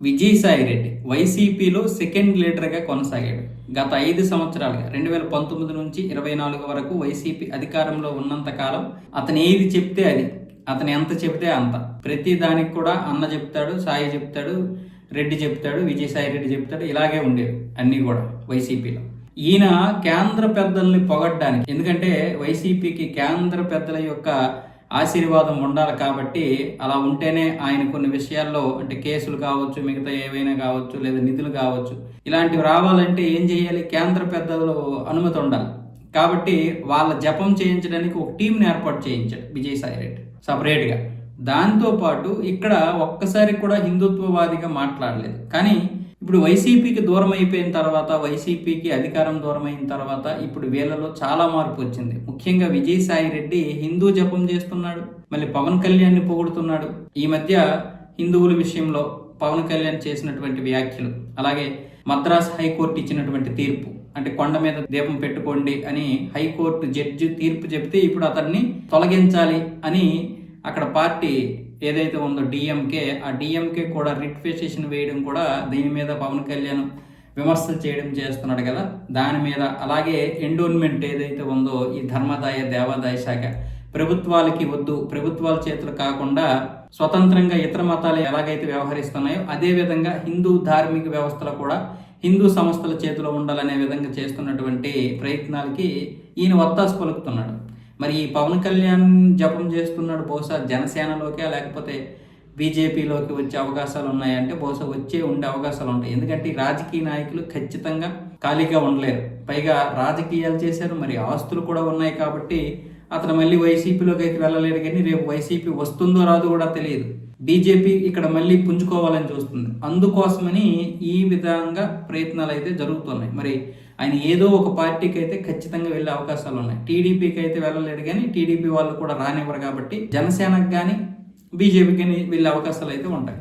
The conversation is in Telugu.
విజయసాయి రెడ్డి వైసీపీలో సెకండ్ లీడర్గా కొనసాగాడు. గత ఐదు సంవత్సరాలుగా రెండు వేల పంతొమ్మిది నుంచి ఇరవై నాలుగు వరకు వైసీపీ అధికారంలో ఉన్నంత కాలం అతను ఏది చెప్తే అది. అతను ఎంత చెప్తే అంత. ప్రతి దానికి కూడా అన్న చెప్తాడు సాయి చెప్తాడు రెడ్డి చెప్తాడు విజయసాయి రెడ్డి చెప్తాడు ఇలాగే ఉండేవి అన్నీ కూడా వైసీపీలో. ఈయన కేంద్ర పెద్దల్ని పొగడ్డానికి ఎందుకంటే వైసీపీకి కేంద్ర పెద్దల యొక్క ఆశీర్వాదం ఉండాలి కాబట్టి అలా ఉంటేనే ఆయన కొన్ని విషయాల్లో అంటే కేసులు కావచ్చు మిగతా ఏవైనా కావచ్చు లేదా నిధులు కావచ్చు ఇలాంటివి రావాలంటే ఏం చేయాలి? కేంద్ర పెద్దలు అనుమతి ఉండాలి. కాబట్టి వాళ్ళ జపం చేయించడానికి ఒక టీంని ఏర్పాటు చేయించాడు విజయసాయి రెడ్డి సపరేట్గా. దాంతోపాటు ఇక్కడ ఒక్కసారి కూడా హిందుత్వవాదిగా మాట్లాడలేదు. కానీ ఇప్పుడు వైసీపీకి దూరం అయిపోయిన తర్వాత వైసీపీకి అధికారం దూరం అయిన తర్వాత ఇప్పుడు వీళ్ళలో చాలా మార్పు వచ్చింది. ముఖ్యంగా విజయసాయి రెడ్డి హిందూ జపం చేస్తున్నాడు మళ్ళీ పవన్ కళ్యాణ్ని పొగుడుతున్నాడు. ఈ మధ్య హిందువుల విషయంలో పవన్ కళ్యాణ్ చేసినటువంటి వ్యాఖ్యలు అలాగే మద్రాస్ హైకోర్టు ఇచ్చినటువంటి తీర్పు అంటే కొండ మీద దీపం పెట్టుకోండి అని హైకోర్టు జడ్జి తీర్పు చెప్తే ఇప్పుడు అతన్ని తొలగించాలి అని అక్కడ పార్టీ ఏదైతే ఉందో డిఎంకే ఆ డిఎంకే కూడా రిట్ పిటిషన్ వేయడం కూడా దీని మీద పవన్ కళ్యాణ్ విమర్శలు చేయడం చేస్తున్నాడు కదా. దాని మీద అలాగే ఎండోన్మెంట్ ఏదైతే ఉందో ఈ ధర్మదాయ దేవాదాయ శాఖ ప్రభుత్వాలకి వద్దు ప్రభుత్వాల చేతులు కాకుండా స్వతంత్రంగా ఇతర మతాలు ఎలాగైతే వ్యవహరిస్తున్నాయో అదే విధంగా హిందూ ధార్మిక వ్యవస్థలు కూడా హిందూ సంస్థల చేతిలో ఉండాలనే విధంగా చేస్తున్నటువంటి ప్రయత్నాలకి ఈయన వత్తాసు పలుకుతున్నాడు. మరి ఈ పవన్ కళ్యాణ్ జపం చేస్తున్నాడు బహుశా జనసేనలోకే లేకపోతే బీజేపీలోకి వచ్చే అవకాశాలు ఉన్నాయంటే బహుశా వచ్చే ఉండే అవకాశాలు ఉంటాయి. ఎందుకంటే రాజకీయ నాయకులు ఖచ్చితంగా ఖాళీగా ఉండలేరు. పైగా రాజకీయాలు చేశారు మరి ఆస్తులు కూడా ఉన్నాయి కాబట్టి అతను మళ్ళీ వైసీపీలోకి అయితే కానీ రేపు వైసీపీ వస్తుందో రాదో కూడా తెలియదు. బీజేపీ ఇక్కడ మళ్ళీ పుంజుకోవాలని చూస్తుంది. అందుకోసమని ఈ విధంగా ప్రయత్నాలు అయితే జరుగుతున్నాయి. మరి ఆయన ఏదో ఒక పార్టీకి అయితే ఖచ్చితంగా వెళ్ళే అవకాశాలు ఉన్నాయి. టీడీపీకి అయితే వెళ్ళలేడు కానీ టీడీపీ వాళ్ళు కూడా రానివ్వరు కాబట్టి జనసేనకు కానీ బీజేపీకి కానీ వెళ్ళే అవకాశాలు అయితే ఉంటాయి.